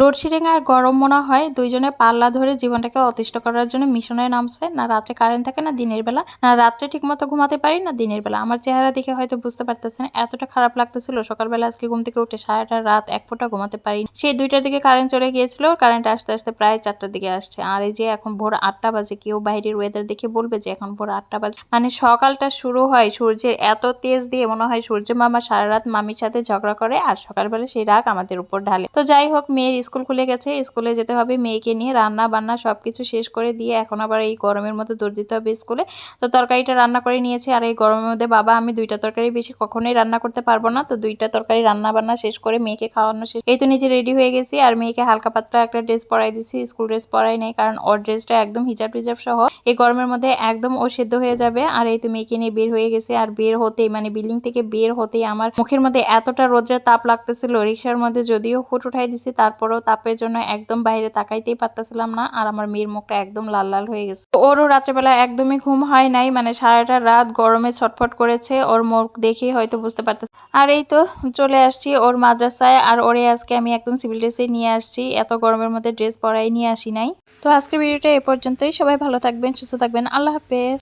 Load shedding আর গরম মনে হয়, দুইজনে পাল্লা ধরে জীবনটাকে অতিষ্ঠ করার জন্য মিশনে নামছে। না রাত্রে কারেন্ট থাকে, না দিনের বেলা। না রাত্রে ঠিকমতো ঘুমাতে পারি, না দিনের বেলা। আমার চেহারা দেখে হয়তো বুঝতে পারতেছেন, এতটা খারাপ লাগতেছিল। সকালবেলা আজকে ঘুম থেকে উঠে সারাটা রাত এক ফোঁটা ঘুমাতে পারি সেই দুইটার দিকে কারেন্ট চলে গিয়েছিল। কারেন্ট আসতে আসতে প্রায় চারটার দিকে আসছে। আর এই যে এখন ভোর আটটা বাজে, কেউ বাইরের ওয়েদার দেখে বলবে যে এখন ভোর আটটা বাজে। মানে সকালটা শুরু হয় সূর্যের এত তেজ দিয়ে, মনে হয় সূর্য মামা সারা রাত মামির সাথে ঝগড়া করে, আর সকালবেলা সেই রাগ আমাদের উপর ঢালে। তো যাই হোক, মেয়ের স্কুল খুলে গেছে। স্কুলে যেতে হবে, মেয়েকে নিয়ে রান্না বান্না সবকিছু শেষ করে দিয়ে এখন আবার এই গরমের মধ্যে দৌড় দিতে হবে স্কুলে। তো তরকারিটা রান্না করে নিয়েছি আর এই গরমের মধ্যে বাবা, আমি দুইটা তরকারি বেশি কখনোই রান্না করতে পারব না। তো দুইটা তরকারি রান্না বান্না শেষ করে মেয়েকে খাওয়ানো শেষ। এই তো নিজে রেডি হয়ে গেছি আর মেয়েকে হালকা পাতলা একটা ড্রেস পরাই দিছি। স্কুল ড্রেস পরাই নেই কারণ ওর ড্রেসটা একদম হিজাব টিজাব সহ। এই গরমের মধ্যে একদম ও সেদ্ধ হয়ে যাবে আর এই তো মেয়েকে নিয়ে বের হয়ে গেছে আর বের হতেই মানে বিল্ডিং থেকে বের হতেই আমার মুখের মধ্যে এতটা রোদ্রের তাপ লাগতেছিল রিক্সার মধ্যে যদিও হুট উঠাই দিছি তারপরেও তাপের জন্য একদম বাইরে তাকাইতেই পারতেছিলাম না, আর আমার মেয়ের মুখটা একদম লাল লাল হয়ে গেছে। ওরও রাত্রেবেলা একদমই ঘুম হয় নাই মানে সারাটা রাত গরমে ছটফট করেছে, ওর মুখ দেখেই হয়তো বুঝতে পারতেছে। আর এই তো চলে আসছি ওর মাদ্রাসায়, আর ওরে আজকে আমি একদম সিভিল ড্রেসে নিয়ে আসছি, এত গরমের মধ্যে ড্রেস পরাই নিয়ে আসি নাই। তো আজকের ভিডিওটা এ পর্যন্তই, সবাই ভালো থাকবেন, সুস্থ থাকবেন, আল্লাহ হাফেজ।